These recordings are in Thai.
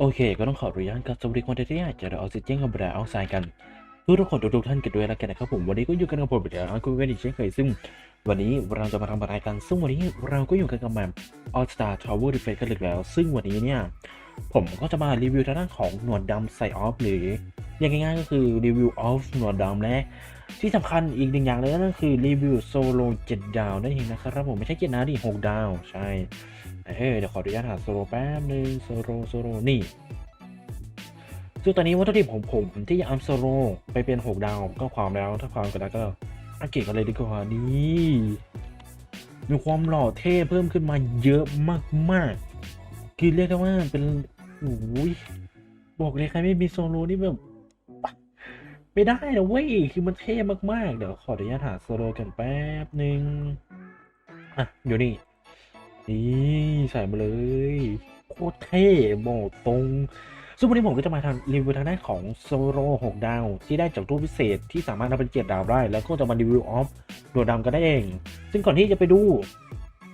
โอเค ก็ต้องขออนุญาตกับสวัสดีคนที่อยากจะได้ออกซิเจนกับแบรนด์ออกไซด์กันทุกทุกคนทุกท่านกันด้วยแล้วกันนะครับผมวันนี้ก็อยู่กันกับผมเดี๋ยวคุณเวนอีกเช่นเคยซึ่ง วันนี้เราจะมาทำอะไรกันซึ่งวันนี้เราก็อยู่กันกับแมป All Star Tower Defense กันอีกแล้ว ซึ่งวันนี้เนี่ย ผมก็จะมารีวิวทางด้านของหนวดดำใสออฟหรือเรียกง่ายๆก็คือรีวิวออฟหนวดดำและที่สำคัญอีกหนึ่งอย่างเลยนั่นคือรีวิวโซโลเจ็ดดาวนั่นเองนะครับผมไม่ใช่เจ็ดนะดิหกดาวใช่เอ้ยเดี๋ยวขออนุญาตหาโซโลแป๊บนึงโซโลโซโลนี่ซึ่งตอนนี้วัตถุดิบของผมที่จะอัพโซโลไปเป็น6ดาวก็ความแล้วถ้าความกันแล้วก็อังเกตกันเลยดีกว่านี่มีความหล่อเท่เพิ่มขึ้นมาเยอะมากๆ คือเรียกได้ว่าเป็นโอ้ยบอกเลยใครไม่มีโซโลนี่แบบไม่ได้นะเว้ยคือมันเท่มากๆ เดี๋ยวขออนุญาตหาโซโลกันแป๊บหนึ่งอะอยู่นี่นี่ใส่มาเลยโคตรเท่บอกตรงซึ่งวันนี้ผมก็จะมาทำรีวิวทางด้านของโซโล6ดาว ที่ได้จากตู้พิเศษที่สามารถนำเป็นเจ็ดดาวได้ แล้วก็จะมารีวิวออฟโดดดำกันได้เอง ซึ่งก่อนที่จะไปดู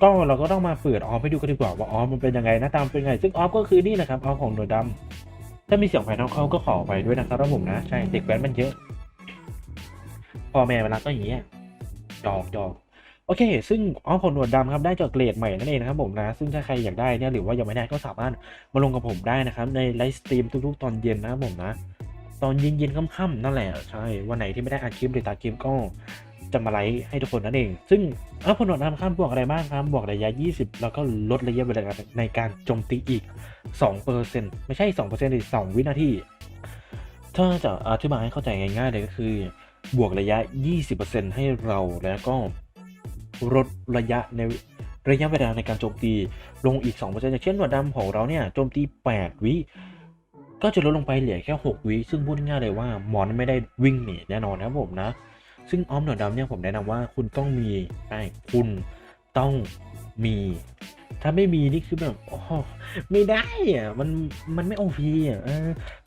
ก็เราก็ต้องมาเปิดออฟให้ดูกันดีกว่าว่าออฟมันเป็นยังไงหน้าตามเป็นยังไง ซึ่งออฟก็คือนี่นะครับออฟของโดดดำถ้ามีเสียงภายนอกเข้าก็ขอไปด้วยนะครับผมนะใช่เด็กแว้นมันเยอะพ่อแม่เวลาก็อย่างเงี้ยจอกจอกโอเค ซึ่งออฟของหนวดดำครับ ได้จากเกรดใหม่นั่นเองนะครับผมนะ ซึ่งถ้าใครอยากได้เนี่ย หรือว่ายังไม่ได้ก็สามารถมาลงกับผมได้นะครับ ในไลฟ์สตรีมทุกๆ ตอนเย็นนะครับผมนะ ตอนเย็นๆค่ำๆนั่นแหละ ใช่ วันไหนที่ไม่ได้อัดคลิปหรือตัดคลิปก็ จะมาไลฟ์ให้ทุกคนนั่นเอง ซึ่งออฟของหนวดดำครับบวกอะไรบ้างครับบวกระยะ 20 แล้วก็ลดระยะเวลาในการโจมตีอีก 2%ไม่ใช่ 2%หรือ2วินาที ถ้าจะอธิบายให้เข้าใจง่ายๆเลยก็คือ บวกระยะ 20%ให้เราแล้วก็ลดระยะในระยะเวลาในการโจมตีลงอีก 2%อย่างเช่นหนวดดำของเราเนี่ยโจมตี 8 วิก็จะลดลงไปเหลือแค่ 6 วิซึ่งพูดง่ายๆเลยว่าหมอนไม่ได้วิ่งหนีแน่นอนนะครับผมนะ ซึ่งออมหนวดำเนี่ยผมแนะนำว่าคุณต้องมีใช่คุณต้องมี ถ้าไม่มีนี่คือแบบโอ้ไม่ได้อะมันมันไม่โอพีอะ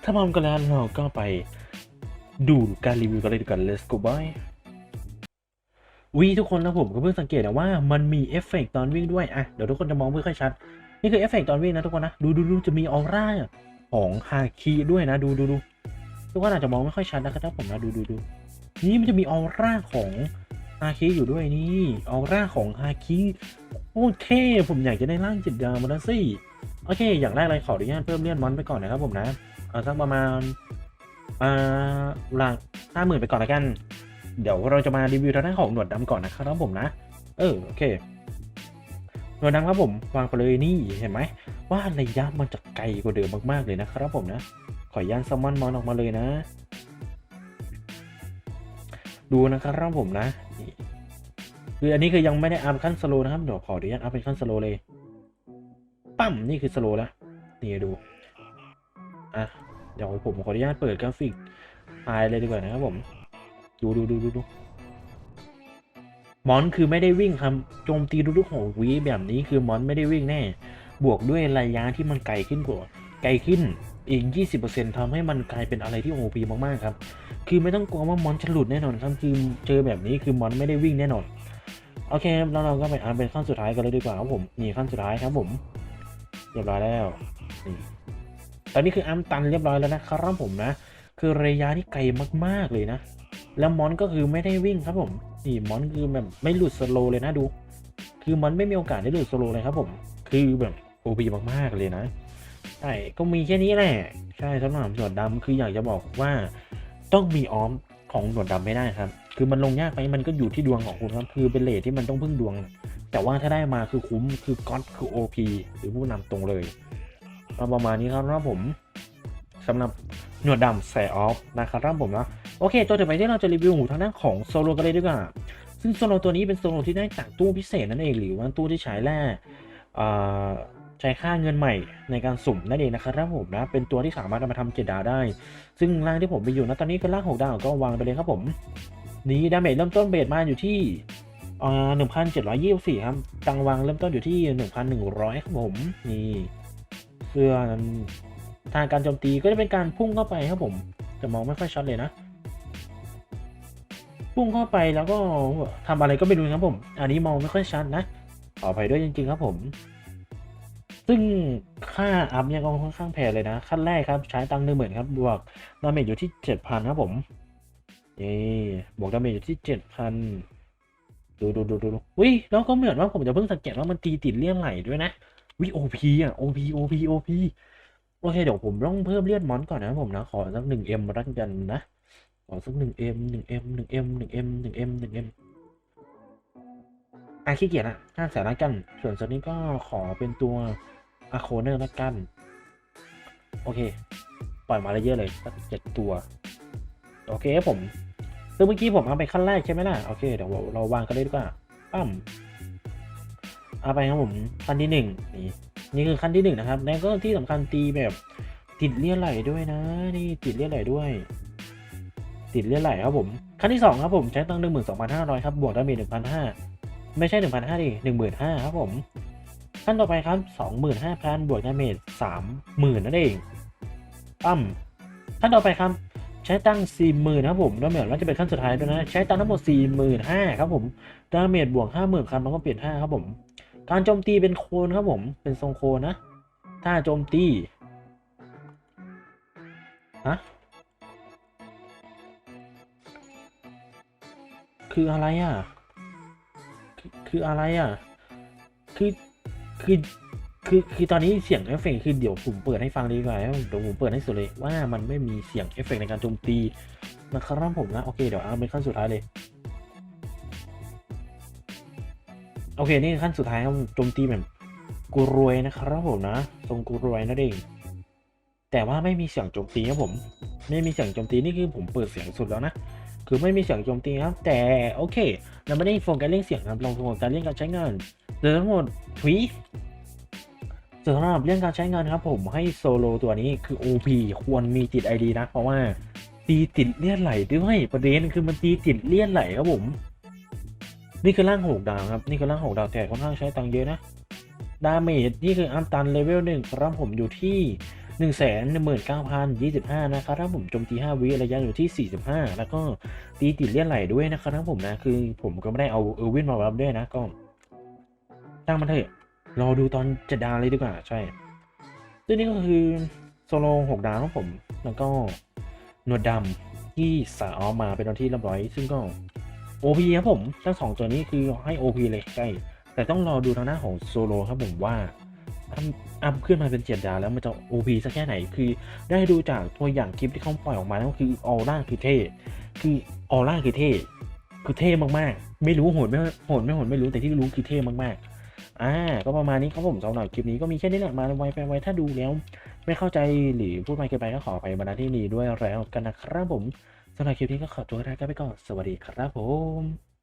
ถ้าพร้อมกันแล้วเราก็ไปดูการรีวิวกันเลยดีกว่า let's go bye วีทุกคนนะผมก็เพิ่งสังเกตนะว่ามันมีเอฟเฟกต์ตอนวิ่งด้วยอะเดี๋ยวทุกคนจะมองไม่ค่อยชัด นี่คือเอฟเฟกต์ตอนวิ่งนะทุกคนนะ ดูดูดูจะมีออร่าของฮาคิด้วยนะ ดูดูดูทุกคนอาจจะมองไม่ค่อยชัดนะครับผมนะดูดูดู นี่มันจะมีออร่าของฮาคิอยู่ด้วยนี่ออร่าของฮาคิโอเคผมอยากจะได้ร่างจิตดาวมาแล้วสิโอเค อย่างแรกเลยขออนุญาตเพิ่มเลื่อนมอนไปก่อนนะครับผมนะเอาสักประมาณอ่าหลักห้าหมื่นไปก่อนละกัน เดี๋ยวเราจะมารีวิวทางด้านของหนวดดำก่อนนะครับผมนะ เออโอเค หนวดดำครับผมวางไปเลยนี่เห็นไหมว่าระยะมันจะไกลกว่าเดิมมากๆเลยนะครับผมนะ ขอยันซัมมอนมอนออกมาเลยนะ ดูนะครับผมนะคืออันนี้คือยังไม่ได้อัพขั้นสโลนะครับเดี๋ยวขออนุญาตอัพเป็นขั้นสโลเลยปั๊มนี่คือสโลแล้วนี่ดูอะเดี๋ยวผมขออนุญาตเปิดกราฟิกไฟเลยดีกว่านะครับผม ดูดูดูดูดูมอนคือไม่ได้วิ่งครับโจมตีทุกๆหกวิแบบนี้คือมอนไม่ได้วิ่งแน่ บวกด้วยระยะที่มันไกลขึ้นกว่าไกลขึ้นอีก 20%ทำให้มันกลายเป็นอะไรที่โอพีมากๆครับ คือไม่ต้องกลัวว่ามอนจะหลุดแน่นอนครับคือเจอแบบนี้คือมอนไม่ได้วิ่งแน่นอนโอเคแล้วเราก็ไปอ่านเป็นขั้นสุดท้ายกันเลยดีกว่าครับผมนี่ขั้นสุดท้ายครับผมเรียบร้อยแล้วนี่ตอนนี้คืออัมตันเรียบร้อยแล้วนะครับผมนะ คือระยะที่ไกลมากๆเลยนะ แล้วมอนก็คือไม่ได้วิ่งครับผมนี่มอนคือแบบไม่หลุดสโลเลยนะดู คือมอนไม่มีโอกาสได้หลุดสโลเลยครับผมคือแบบโอพีมากๆเลยนะใช่ก็มีแค่นี้แหละ ใช่สำหรับหนวดดำคืออยากจะบอกว่า ต้องมีออมของหนวดดำไม่ได้ครับ คือมันลงยากไปมันก็อยู่ที่ดวงของคุณครับ คือเป็นเลทที่มันต้องพึ่งดวง แต่ว่าถ้าได้มาคือคุ้ม คือก๊อตคือโอพีหรือผู้นำตรงเลยประมาณนี้ครับนะผมสำหรับหนวดดำแสออฟนะครับผมนะโอเค ตัวต่อไปที่เราจะรีวิวทางด้านของโซโลกันเลยดีกว่า ซึ่งโซโลตัวนี้เป็นโซโลที่ได้จากตู้พิเศษนั่นเอง หรือว่าตู้ที่ใช้แร่อ่า ใช้ค่าเงินใหม่ในการสุ่มนั่นเองนะครับผมนะ เป็นตัวที่สามารถนำมาทำเจ็ดดาวได้ ซึ่งร่างที่ผมไปอยู่นะตอนนี้ก็ร่างหกดาวก็วางไปเลยครับผม นี้ดาเมจเริ่มต้นเบสมาอยู่ที่หนึ่งพันเจ็ดร้อยยี่สิบสี่ครับตังวางเริ่มต้นอยู่ที่หนึ่งพันหนึ่งร้อยครับผมนี่เสื้อนั้นทางการโจมตีก็จะเป็นการพุ่งเข้าไปครับผมจะมองไม่ค่อยชัดเลยนะพุ่งเข้าไปแล้วก็ทำอะไรก็ไม่รู้ครับผม อันนี้มองไม่ค่อยชัดนะขออภัยด้วยจริงๆครับผม ซึ่งค่าอัพเนี่ยก็ค่อนข้างแพงเลยนะ ขั้นแรกครับ ใช้ตังค์หนึ่งหมื่นครับ บวกดาเมจอยู่ที่เจ็ดพันครับผมเอ้บวกดาเมจอยู่ที่เจ็ดพันดูดูดูดูดูวิแล้วก็เหมือนว่าผมจะเพิ่งสังเกตว่ามันตีติดเลี่ยนไหลด้วยนะวิโอพีอะโอพีโอพีโอพีโอเค เดี๋ยวผมต้องเพิ่มเลือดมอนก่อนนะผมนะ ขอสักหนึ่งเอ็มรักกันนะ ขอสักหนึ่งเอ็มหนึ่งเอ็มหนึ่งเอ็มหนึ่งเอ็มหนึ่งเอ็มหนึ่งเอ็มอะขี้เกียจละห้าแสนละกัน ส่วนส่วนนี้ก็ขอเป็นตัว อะโคเนอร์ละกัน โอเค ปล่อยมาเยเยอะเลยสักเจ็ดตัว โอเคครับผมซึ่งเมื่อกี้ผมเอาไปขั้นแรกใช่ไหมล่ะ โอเค เดี๋ยวเราวางกันเลยดีกว่าปั้มเอาไปครับผมขั้นที่หนึ่งนี่นี่คือขั้นที่หนึ่งนะครับ แล้วก็ที่สำคัญตีแบบติดเลี่ยนไหลด้วยนะ นี่ติดเลี่ยนไหลด้วย ติดเลี่ยนไหลครับผม ขั้นที่สองครับผมใช้ตังค์หนึ่งหมื่นสองพันห้าร้อยครับ บวกดาเมจหนึ่งพันห้าไม่ใช่หนึ่งพันห้าดิหนึ่งหมื่นห้าครับผม ขั้นต่อไปครับสองหมื่นห้าพันบวกดาเมจสามหมื่นนั่นเองปั้มขั้นต่อไปครับ ใช้ตังค์สี่หมื่นครับผมดาเมจแล้วจะเป็นขั้นสุดท้ายด้วยนะ ใช้ตังทั้งหมดสี่หมื่นห้าครับผมดาเมจบวกห้าหมื่นครับแล้วก็เปลี่ยนห้าครับผม การโจมตีเป็นโคนครับผม เป็นทรงโคนนะ ถ้าโจมตี ฮะ คืออะไรอะ คืออะไรอะ คือ คือคือคือตอนนี้เสียงเอฟเฟกคือเดี๋ยวผมเปิดให้ฟังดีกว่าเดี๋ยวผมเปิดให้สุดเลยว่ามันไม่มีเสียงเอฟเฟกในการโจมตีนะครับผมนะ โอเคเดี๋ยวเอาเป็นขั้นสุดท้ายเลย โอเค นี่ขั้นสุดท้ายครับโจมตีแบบกูรวยนะครับผมนะทรงกูรวยนั่นเอง แต่ว่าไม่มีเสียงโจมตีครับผม ไม่มีเสียงโจมตีนี่คือผมเปิดเสียงสุดแล้วนะคือไม่มีเสียงโจมตีครับ แต่โอเค เราไม่ได้โฟกัสเรื่องเสียงครับเราโฟกัสเรื่องการใช้งาน โดยทั้งหมดทวีสำหรับเรื่องการใช้งานครับผมให้โซโลตัวนี้คือ OP ควรมีติด ID นะ เพราะว่าตีติดเลี่ยนไหลด้วยประเด็นคือมันตีติดเลี่ยนไหลครับผม นี่คือร่างหกดาวครับ นี่คือร่างหกดาวแต่ค่อนข้างใช้ตังค์เยอะนะดาเมจนี่คืออันตันเลเวลหนึ่งครับผมอยู่ที่หนึ่งแสนหนึ่งหมื่นเก้าพันยี่สิบห้านะครับถ้าผมโจมตีห้าวิระยะอยู่ที่สี่สิบห้าแล้วก็ตีติดเลี่ยนไหลด้วยนะครับผมนะ คือผมก็ไม่ได้เอาเออร์วินมารับด้วยนะก็ ตั้งมันเถอะรอดูตอนเจ็ดดาวเลยดีกว่า ใช่ซึ่งนี่ก็คือโซโลหกดาวครับผม แล้วก็หนวดดำที่สาออมมาเป็นตอนที่เรียบร้อย ซึ่งก็ OP ครับผมทั้งสองตัวนี้คือให้ OP เลยใช่แต่ต้องรอดูทางหน้าของโซโลครับผมว่าอัพอัพขึ้นมาเป็นเจ็ดดาวแล้วมันจะ OP สักแค่ไหน คือได้ดูจากตัวอย่างคลิปที่เขาปล่อยออกมาแล้วคือออร่าคือเท่ คือออร่าคือเท่ คือเท่มากๆ ไม่รู้โหดไม่โหดไม่โหดไม่รู้แต่ที่รู้คือเท่มากๆ อ่าก็ประมาณนี้ครับผมสำหรับคลิปนี้ก็มีแค่นี้แหละมาไวไปไวถ้าดูแล้ว ไม่เข้าใจหรือพูดไปเกินไปก็ขอไปบรรดาที่นี้ด้วยแล้วกันนะครับผมสำหรับคลิปนี้ก็ขอตัวลากันไปก่อนสวัสดีครับผม